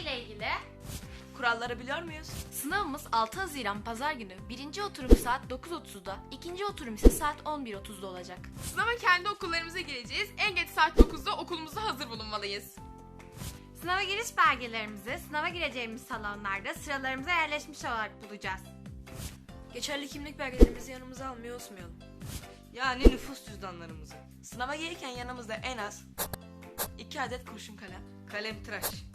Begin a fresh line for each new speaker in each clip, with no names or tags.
ile ilgili
Kuralları biliyor muyuz?
Sınavımız 6 Haziran Pazar günü. Birinci oturum saat 9.30'da, ikinci oturum ise saat 11.30'da olacak.
Sınava kendi okullarımıza gireceğiz. En geç saat 9'da okulumuzda hazır bulunmalıyız.
sınava giriş belgelerimizi sınava gireceğimiz salonlarda sıralarımıza yerleşmiş olarak bulacağız.
Geçerli kimlik belgelerimizi yanımıza almayı unutmayalım. Yani nüfus cüzdanlarımızı. Sınava gelirken yanımızda en az 2 adet kurşun kalem, kalem tıraş.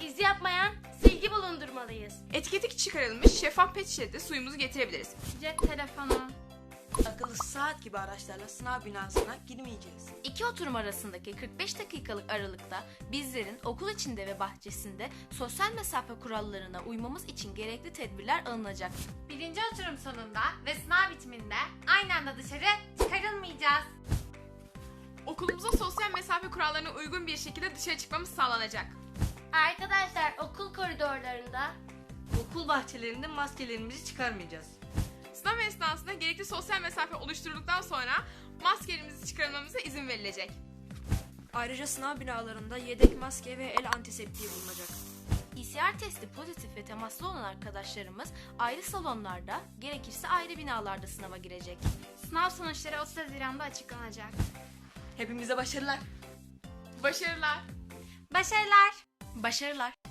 İz yapmayan silgi bulundurmalıyız.
Etiketi çıkarılmış şeffaf pet şişede suyumuzu getirebiliriz.
Cep telefonu.
Akıllı saat gibi araçlarla sınav binasına girmeyeceğiz.
İki oturum arasındaki 45 dakikalık aralıkta bizlerin okul içinde ve bahçesinde sosyal mesafe kurallarına uymamız için gerekli tedbirler alınacak.
Birinci oturum sonunda ve sınav bitiminde aynı anda dışarı çıkarılmayacağız.
Okulumuza sosyal mesafe kurallarına uygun bir şekilde dışarı çıkmamız sağlanacak.
Arkadaşlar okul koridorlarında
Okul bahçelerinde maskelerimizi çıkarmayacağız.
Sınav esnasında gerekli sosyal mesafe oluşturulduktan sonra maskelerimizi çıkarmamıza izin verilecek.
Ayrıca sınav binalarında yedek maske ve el antiseptiği bulunacak.
PCR testi pozitif ve temaslı olan arkadaşlarımız ayrı salonlarda, gerekirse ayrı binalarda sınava girecek.
sınav sonuçları 30 Haziran'da açıklanacak.
Hepimize başarılar.
Başarılar.
Başarılar.
Başarılar!